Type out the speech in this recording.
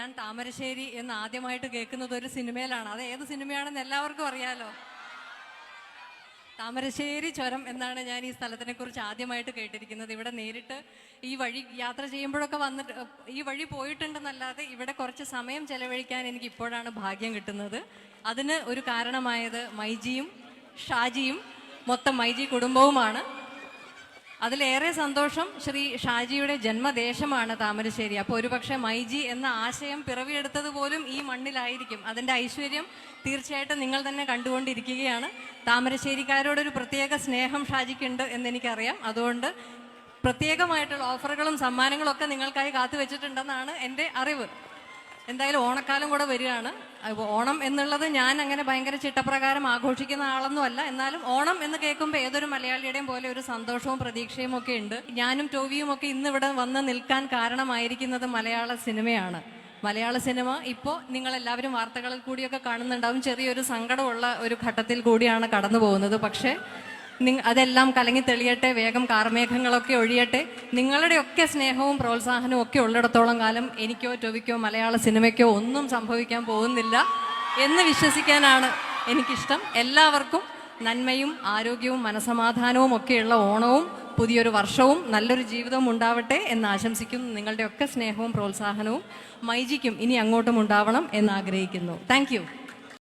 ഞാൻ താമരശ്ശേരി എന്ന് ആദ്യമായിട്ട് കേൾക്കുന്നത് ഒരു സിനിമയിലാണ്. അത് ഏത് സിനിമയാണെന്ന് എല്ലാവർക്കും അറിയാലോ. താമരശ്ശേരി ചുരം എന്നാണ് ഞാൻ ഈ സ്ഥലത്തിനെ കുറിച്ച് ആദ്യമായിട്ട് കേട്ടിരിക്കുന്നത്. ഇവിടെ നേരിട്ട് ഈ വഴി യാത്ര ചെയ്യുമ്പോഴൊക്കെ വന്നിട്ട് ഈ വഴി പോയിട്ടുണ്ടെന്നല്ലാതെ ഇവിടെ കുറച്ച് സമയം ചെലവഴിക്കാൻ എനിക്ക് ഇപ്പോഴാണ് ഭാഗ്യം കിട്ടുന്നത്. അതിന് ഒരു കാരണമായത് മൈജിയും ഷാജിയും. മൊത്തം മൈജി കുടുംബവുമാണ്. അതിലേറെ സന്തോഷം ശ്രീ ഷാജിയുടെ ജന്മദേശമാണ് താമരശ്ശേരി. അപ്പോൾ ഒരുപക്ഷെ മൈജി എന്ന ആശയം പിറവിയെടുത്തത് പോലും ഈ മണ്ണിലായിരിക്കും. അതിന്റെ ഐശ്വര്യം തീർച്ചയായിട്ടും നിങ്ങൾ തന്നെ കണ്ടുകൊണ്ടിരിക്കുകയാണ്. താമരശ്ശേരിക്കാരോടൊരു പ്രത്യേക സ്നേഹം ഷാജിക്കുണ്ട് എന്നെനിക്കറിയാം. അതുകൊണ്ട് പ്രത്യേകമായിട്ടുള്ള ഓഫറുകളും സമ്മാനങ്ങളും ഒക്കെ നിങ്ങൾക്കായി കാത്തുവെച്ചിട്ടുണ്ടെന്നാണ് എന്റെ അറിവ്. എന്തായാലും ഓണക്കാലം കൂടെ വരികയാണ്. ഓണം എന്നുള്ളത് ഞാൻ അങ്ങനെ ഭയങ്കര ചിട്ടപ്രകാരം ആഘോഷിക്കുന്ന ആളൊന്നും അല്ല. എന്നാലും ഓണം എന്ന് കേൾക്കുമ്പോൾ ഏതൊരു മലയാളിയുടെയും പോലെ ഒരു സന്തോഷവും പ്രതീക്ഷയും ഒക്കെ ഉണ്ട്. ഞാനും ടോവിയും ഒക്കെ ഇന്ന് ഇവിടെ വന്ന് നിൽക്കാൻ കാരണമായിരിക്കുന്നത് മലയാള സിനിമയാണ്. മലയാള സിനിമ ഇപ്പോൾ നിങ്ങൾ എല്ലാവരും വാർത്തകളിൽ കൂടിയൊക്കെ കാണുന്നുണ്ടാവും. ചെറിയൊരു സങ്കടമുള്ള ഒരു ഘട്ടത്തിൽ കൂടിയാണ് കടന്നു പോകുന്നത് പക്ഷേ അതെല്ലാം കലങ്ങി തെളിയട്ടെ വേഗം കാർമേഘങ്ങളൊക്കെ ഒഴിയട്ടെ. നിങ്ങളുടെയൊക്കെ സ്നേഹവും പ്രോത്സാഹനവും ഒക്കെ ഉള്ളിടത്തോളം കാലം എനിക്കോ ടൊവിക്കോ മലയാള സിനിമയ്ക്കോ ഒന്നും സംഭവിക്കാൻ പോകുന്നില്ല എന്ന് വിശ്വസിക്കാനാണ് എനിക്കിഷ്ടം. എല്ലാവർക്കും നന്മയും ആരോഗ്യവും മനസമാധാനവും ഒക്കെയുള്ള ഓണവും പുതിയൊരു വർഷവും നല്ലൊരു ജീവിതവും ഉണ്ടാവട്ടെ എന്ന് ആശംസിക്കുന്നു. നിങ്ങളുടെയൊക്കെ സ്നേഹവും പ്രോത്സാഹനവും മൈജിക്കും ഇനി അങ്ങോട്ടും ഉണ്ടാവണം എന്ന് ആഗ്രഹിക്കുന്നു. താങ്ക്